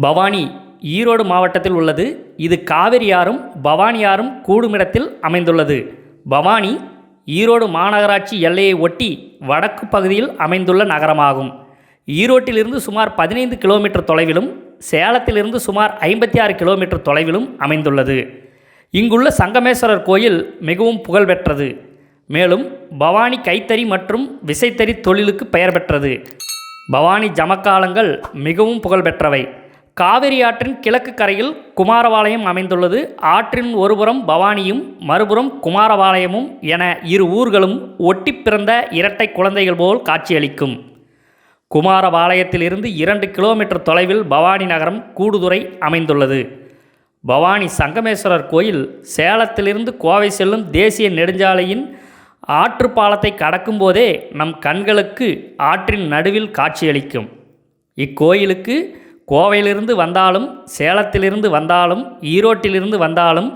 பவானி ஈரோடு மாவட்டத்தில் உள்ளது. இது காவிரியாறும் பவானியாறும் கூடுமிடத்தில் அமைந்துள்ளது. பவானி ஈரோடு மாநகராட்சி எல்லையை ஒட்டி வடக்கு பகுதியில் அமைந்துள்ள நகரமாகும். ஈரோட்டிலிருந்து சுமார் பதினைந்து கிலோமீட்டர் தொலைவிலும் சேலத்திலிருந்து சுமார் ஐம்பத்தி ஆறு கிலோமீட்டர் தொலைவிலும் அமைந்துள்ளது. இங்குள்ள சங்கமேஸ்வரர் கோயில் மிகவும் புகழ்பெற்றது. மேலும் பவானி கைத்தறி மற்றும் விசைத்தறி தொழிலுக்கு பெயர் பெற்றது. பவானி ஜமக்காலங்கள் மிகவும் புகழ்பெற்றவை. காவிரி ஆற்றின் கிழக்கு கரையில் குமாரபாளையம் அமைந்துள்ளது. ஆற்றின் ஒருபுறம் பவானியும் மறுபுறம் குமாரபாளையமும் என இரு ஊர்களும் ஒட்டி பிறந்த இரட்டை குழந்தைகள் போல் காட்சியளிக்கும். குமாரபாளையத்திலிருந்து இரண்டு கிலோமீட்டர் தொலைவில் பவானி நகரம் கூடுதுறை அமைந்துள்ளது. பவானி சங்கமேஸ்வரர் கோயில் சேலத்திலிருந்து கோவை செல்லும் தேசிய நெடுஞ்சாலையின் ஆற்றுப்பாலத்தை கடக்கும்போதே நம் கண்களுக்கு ஆற்றின் நடுவில் காட்சியளிக்கும். இக்கோயிலுக்கு கோவையிலிருந்து வந்தாலும் சேலத்திலிருந்து வந்தாலும் ஈரோட்டிலிருந்து வந்தாலும்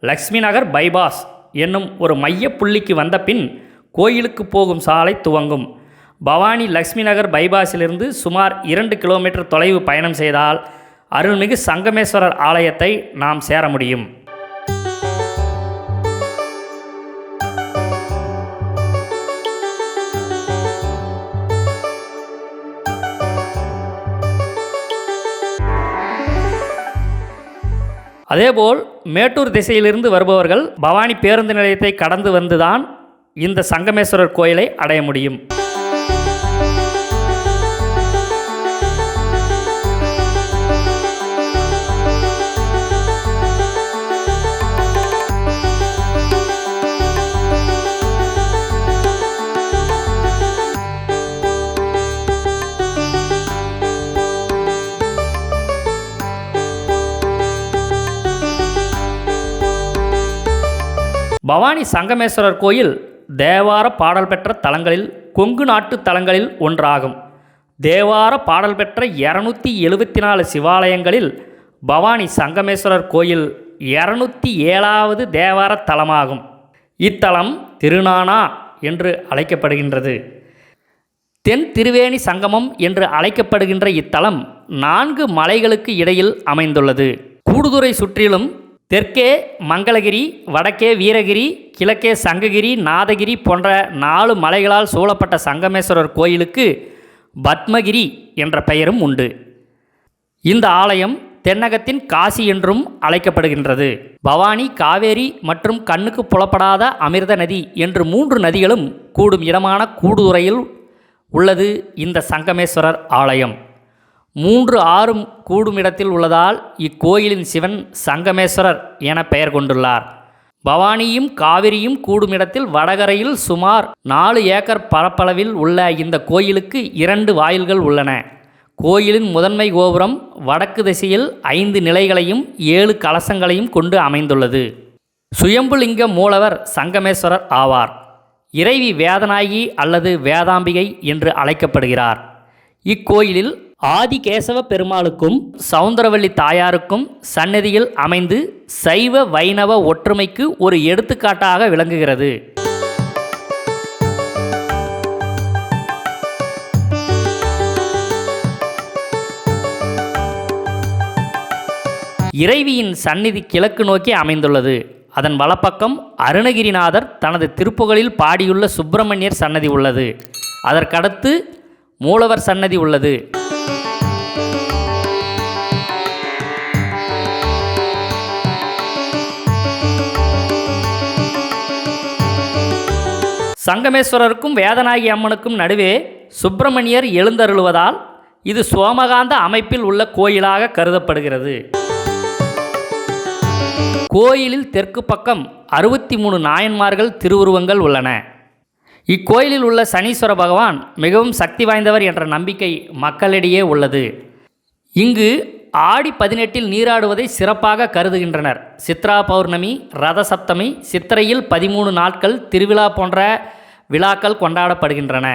லக்ஷ்மி நகர் பைபாஸ் என்னும் ஒரு மையப் புள்ளிக்கு வந்த பின் கோயிலுக்கு போகும் சாலை துவங்கும். பவானி லக்ஷ்மி நகர் பைபாஸிலிருந்து சுமார் இரண்டு கிலோமீட்டர் தொலைவு பயணம் செய்தால் அருள்மிகு சங்கமேஸ்வரர் ஆலயத்தை நாம் சேர முடியும். அதேபோல் மேட்டூர் திசையிலிருந்து வருபவர்கள் பவானி பேருந்து நிலையத்தை கடந்து வந்துதான் இந்த சங்கமேஸ்வரர் கோயிலை அடைய முடியும். பவானி சங்கமேஸ்வரர் கோயில் தேவார பாடல் பெற்ற தலங்களில் கொங்கு நாட்டு தலங்களில் ஒன்றாகும். தேவார பாடல் பெற்ற இரநூத்தி எழுபத்தி நாலு சிவாலயங்களில் பவானி சங்கமேஸ்வரர் கோயில் இரநூத்தி ஏழாவது தேவார தலமாகும். இத்தலம் திருநானா என்று அழைக்கப்படுகின்றது. தென் திருவேணி சங்கமம் என்று அழைக்கப்படுகின்ற இத்தலம் நான்கு மலைகளுக்கு இடையில் அமைந்துள்ளது. கூடுதுறை சுற்றிலும் தெற்கே மங்களகிரி வடக்கே வீரகிரி கிழக்கே சங்ககிரி நாதகிரி போன்ற நாலு மலைகளால் சூழப்பட்ட சங்கமேஸ்வரர் கோயிலுக்கு பத்மகிரி என்ற பெயரும் உண்டு. இந்த ஆலயம் தென்னகத்தின் காசி என்றும் அழைக்கப்படுகின்றது. பவானி காவேரி மற்றும் கண்ணுக்கு புலப்படாத அமிர்த நதி என்று மூன்று நதிகளும் கூடும் இடமான கூடுதுறையில் உள்ளது இந்த சங்கமேஸ்வரர் ஆலயம். மூன்று ஆறும் கூடும் இடத்தில் உள்ளதால் இக்கோயிலின் சிவன் சங்கமேஸ்வரர் என பெயர் கொண்டுள்ளார். பவானியும் காவிரியும் கூடும் இடத்தில் வடகரையில் சுமார் நாலு ஏக்கர் பரப்பளவில் உள்ள இந்த கோயிலுக்கு இரண்டு வாயில்கள் உள்ளன. கோயிலின் முதன்மை கோபுரம் வடக்கு திசையில் ஐந்து நிலைகளையும் ஏழு கலசங்களையும் கொண்டு அமைந்துள்ளது. சுயம்புலிங்க மூலவர் சங்கமேஸ்வரர் ஆவார். இறைவி வேதநாயகி அல்லது வேதாம்பிகை என்று அழைக்கப்படுகிறார். இக்கோயிலில் ஆதிகேசவ பெருமாளுக்கும் சவுந்தரவல்லி தாயாருக்கும் சன்னதியில் அமைந்து சைவ வைணவ ஒற்றுமைக்கு ஒரு எடுத்துக்காட்டாக விளங்குகிறது. இறைவியின் சந்நிதி கிழக்கு நோக்கி அமைந்துள்ளது. அதன் வலப்பக்கம் அருணகிரிநாதர் தனது திருப்புகழில் பாடியுள்ள சுப்பிரமணியர் சன்னதி உள்ளது. அதற்கடுத்து மூலவர் சன்னதி உள்ளது. சங்கமேஸ்வரருக்கும் வேதநாயகி அம்மனுக்கும் நடுவே சுப்பிரமணியர் எழுந்தருளுவதால் இது சோமகாந்த அமைப்பில் உள்ள கோயிலாக கருதப்படுகிறது. கோயிலில் தெற்கு பக்கம் அறுபத்தி மூணு நாயன்மார்கள் திருவுருவங்கள் உள்ளன. இக்கோயிலில் உள்ள சனீஸ்வர பகவான் மிகவும் சக்தி வாய்ந்தவர் என்ற நம்பிக்கை மக்களிடையே உள்ளது. இங்கு ஆடி பதினெட்டில் நீராடுவதை சிறப்பாக கருதுகின்றனர். சித்ரா பௌர்ணமி ரத சப்தமி சித்திரையில் பதிமூணு நாட்கள் திருவிழா போன்ற விழாக்கள் கொண்டாடப்படுகின்றன.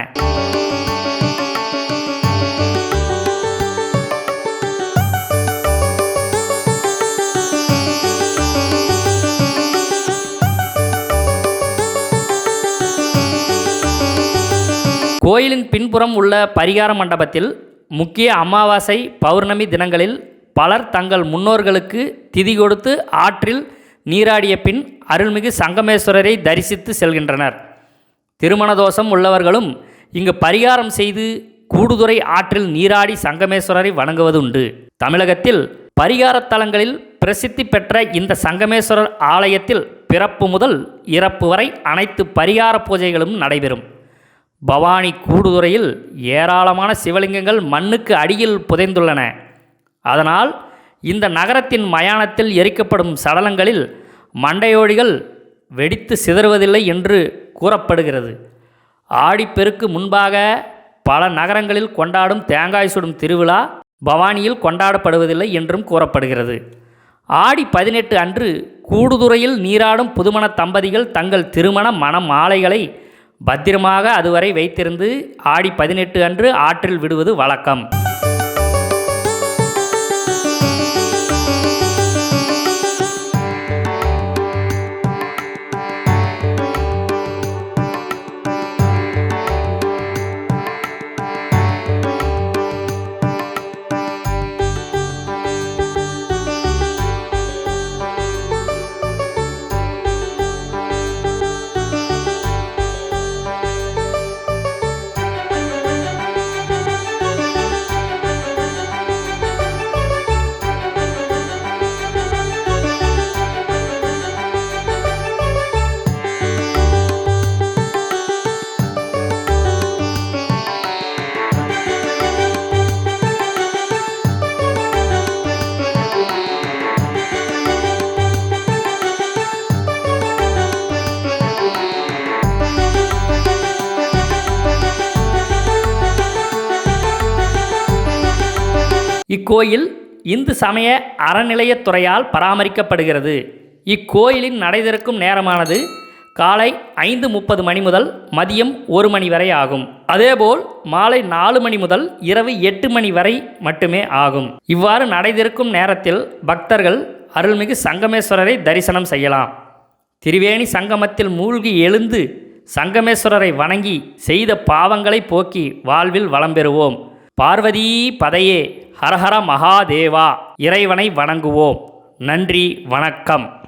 கோயிலின் பின்புறம் உள்ள பரிகார மண்டபத்தில் முக்கிய அமாவாசை பௌர்ணமி தினங்களில் பலர் தங்கள் முன்னோர்களுக்கு திதி கொடுத்து ஆற்றில் நீராடிய பின் அருள்மிகு சங்கமேஸ்வரரை தரிசித்து செல்கின்றனர். திருமண தோஷம் உள்ளவர்களும் இங்கு பரிகாரம் செய்து கூடுதுறை ஆற்றில் நீராடி சங்கமேஸ்வரரை வணங்குவது உண்டு தமிழகத்தில் பரிகாரத் தலங்களில் பிரசித்தி பெற்ற இந்த சங்கமேஸ்வரர் ஆலயத்தில் பிறப்பு முதல் இறப்பு வரை அனைத்து பரிகார பூஜைகளும் நடைபெறும். பவானி கூடுதுறையில் ஏராளமான சிவலிங்கங்கள் மண்ணுக்கு அடியில் புதைந்துள்ளன. அதனால் இந்த நகரத்தின் மயானத்தில் எரிக்கப்படும் சடலங்களில் மண்டையோடிகள் வெடித்து சிதறுவதில்லை என்று கூறப்படுகிறது. ஆடிப்பெருக்கு முன்பாக பல நகரங்களில் கொண்டாடும் தேங்காய் சுடும் திருவிழா பவானியில் கொண்டாடப்படுவதில்லை என்றும் கூறப்படுகிறது. ஆடி பதினெட்டு அன்று கூடுதுறையில் நீராடும் புதுமண தம்பதிகள் தங்கள் திருமண மன மாலைகளை பத்திரமாக அதுவரை வைத்திருந்து ஆடி பதினெட்டு அன்று ஆற்றில் விடுவது வழக்கம். இக்கோயில் இந்து சமய அறநிலையத்துறையால் பராமரிக்கப்படுகிறது. இக்கோயிலின் நடைதிறக்கும் நேரமானது காலை ஐந்து முப்பது மணி முதல் மதியம் ஒரு மணி வரை ஆகும். அதேபோல் மாலை நாலு மணி முதல் இரவு எட்டு மணி வரை மட்டுமே ஆகும். இவ்வாறு நடைதிருக்கும் நேரத்தில் பக்தர்கள் அருள்மிகு சங்கமேஸ்வரரை தரிசனம் செய்யலாம். திரிவேணி சங்கமத்தில் மூழ்கி எழுந்து சங்கமேஸ்வரரை வணங்கி செய்த பாவங்களை போக்கி வாழ்வில் வளம் பெறுவோம். பார்வதி பதையே ஹரஹர மகாதேவா இறைவனை வணங்குவோம். நன்றி வணக்கம்.